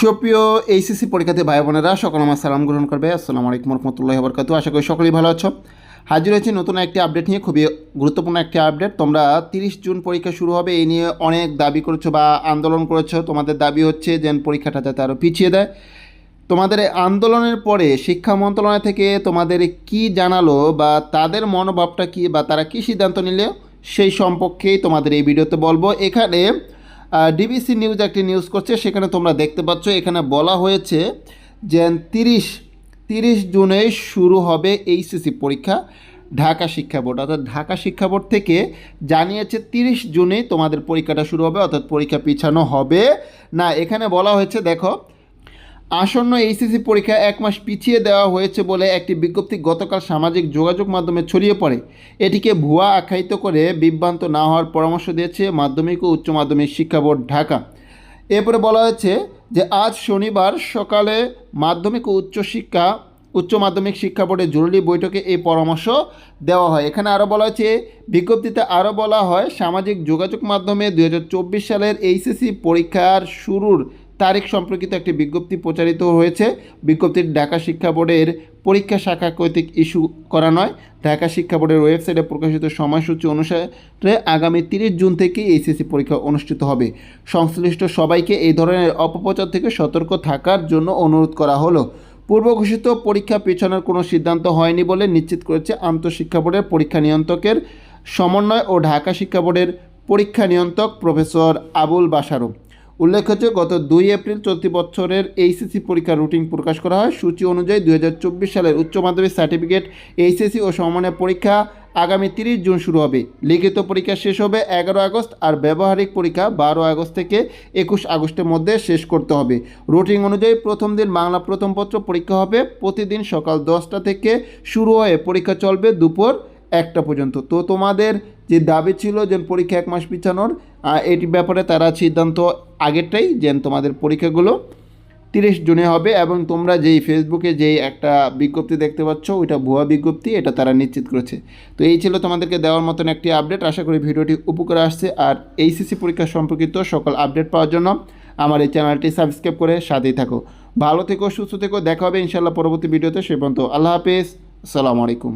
সুপ্রিয় এইচএসসি পরীক্ষার্থী ভাই বোনেরা, সকল আমার সালাম গ্রহণ করবে। আসসালামু আলাইকুম রহমতুল্লাহ বরকাতু আশা করি সকলেই ভালো আছো। হাজির হয়েছি নতুন একটি আপডেট নিয়ে, খুবই গুরুত্বপূর্ণ একটি আপডেট। তোমরা তিরিশ জুন পরীক্ষা শুরু হবে এই নিয়ে অনেক দাবি করেছ বা আন্দোলন করেছ। তোমাদের দাবি হচ্ছে যেন পরীক্ষাটা যাতে আরও পিছিয়ে দেয়। তোমাদের আন্দোলনের পরে শিক্ষা মন্ত্রণালয় থেকে তোমাদের কি জানালো বা তাদের মনোভাবটা কি বা তারা কি সিদ্ধান্ত নিলে, সেই সম্পর্কেই তোমাদের এই ভিডিওতে বলব। এখানে ডিবিসি নিউজ একটি নিউজ করছে, সেখানে তোমরা দেখতে পাচ্ছ, এখানে বলা হয়েছে যে তিরিশ তিরিশ জুনে শুরু হবে এইচএসসি পরীক্ষা, ঢাকা শিক্ষা বোর্ড। অর্থাৎ ঢাকা শিক্ষা বোর্ড থেকে জানিয়েছে তিরিশ জুনেই তোমাদের পরীক্ষাটা শুরু হবে, অর্থাৎ পরীক্ষা পিছানো হবে। না, এখানে বলা হয়েছে, দেখো আসন্ন এইচএসসি পরীক্ষা এক মাস পিছিয়ে দেওয়া হয়েছে বলে একটি বিজ্ঞপ্তি গতকাল সামাজিক যোগাযোগ মাধ্যমে ছড়িয়ে পড়ে। এটিকে ভুয়া আখ্যায়িত করে বিভ্রান্ত না হওয়ার পরামর্শ দিয়েছে মাধ্যমিক ও উচ্চ মাধ্যমিক শিক্ষা বোর্ড ঢাকা। এরপরে বলা হয়েছে যে, আজ শনিবার সকালে মাধ্যমিক ও উচ্চশিক্ষা উচ্চ মাধ্যমিক শিক্ষা বোর্ডের জরুরি বৈঠকে এই পরামর্শ দেওয়া হয়। এখানে আরও বলা হয়েছে, বিজ্ঞপ্তিতে আরও বলা হয়, সামাজিক যোগাযোগ মাধ্যমে দু হাজার চব্বিশ সালের এইচএসসি পরীক্ষার শুরুর তারিখ সম্পর্কিত একটি বিজ্ঞপ্তি প্রচারিত হয়েছে। বিজ্ঞপ্তির ঢাকা শিক্ষা বোর্ডের পরীক্ষা শাখা কর্তৃক ইস্যু করা নয়। ঢাকা শিক্ষা বোর্ডের ওয়েবসাইটে প্রকাশিত সময়সূচি অনুসারে আগামী তিরিশ জুন থেকে এইচএসসি পরীক্ষা অনুষ্ঠিত হবে। সংশ্লিষ্ট সবাইকে এই ধরনের অপপ্রচার থেকে সতর্ক থাকার জন্য অনুরোধ করা হলো। পূর্ব ঘোষিত পরীক্ষা পেছানোর কোনো সিদ্ধান্ত হয়নি বলে নিশ্চিত করেছে আন্তঃশিক্ষা বোর্ডের পরীক্ষা নিয়ন্ত্রকের সমন্বয় ও ঢাকা শিক্ষা বোর্ডের পরীক্ষা নিয়ন্ত্রক প্রফেসর আবুল বাসারু উল্লেখ্য গত দুই এপ্রিল চলতি বছরের এইচএসি পরীক্ষার রুটিন প্রকাশ করা হয়। সূচি অনুযায়ী দুই হাজার চব্বিশ সালের উচ্চ মাধ্যমিক সার্টিফিকেট এইচএসি ও সমমানের পরীক্ষা আগামী তিরিশ জুন শুরু হবে। লিখিত পরীক্ষা শেষ হবে এগারো আগস্ট আর ব্যবহারিক পরীক্ষা বারো আগস্ট থেকে একুশ আগস্টের মধ্যে শেষ করতে হবে। রুটিন অনুযায়ী প্রথম দিন বাংলা প্রথম পত্র পরীক্ষা হবে। প্রতিদিন সকাল দশটা থেকে শুরু হয়ে পরীক্ষা চলবে দুপুর একটা পর্যন্ত। তো তোমাদের যে দাবি ছিল যে পরীক্ষা এক মাস পিছানোর এটি ব্যাপারে তারা সিদ্ধান্ত আগেরটাই যে তোমাদের পরীক্ষাগুলো তিরিশ জুনে হবে এবং তোমরা যেই ফেসবুকে যেই একটা বিজ্ঞপ্তি দেখতে পাচ্ছ, ওইটা ভুয়া বিজ্ঞপ্তি, এটা তারা নিশ্চিত করেছে। তো এই ছিল তোমাদেরকে দেওয়ার মতন একটি আপডেট। আশা করি ভিডিওটি উপকারে আসছে। আর এইচএসসি পরীক্ষা সম্পর্কিত সকল আপডেট পাওয়ার জন্য আমার এই চ্যানেলটি সাবস্ক্রাইব করে সাথেই থাকো। ভালো থেকো, সুস্থ থেকো। দেখা হবে ইনশাল্লাহ পরবর্তী ভিডিওতে। সে পর্যন্ত আল্লাহ হাফেজ। আসসালামু আলাইকুম।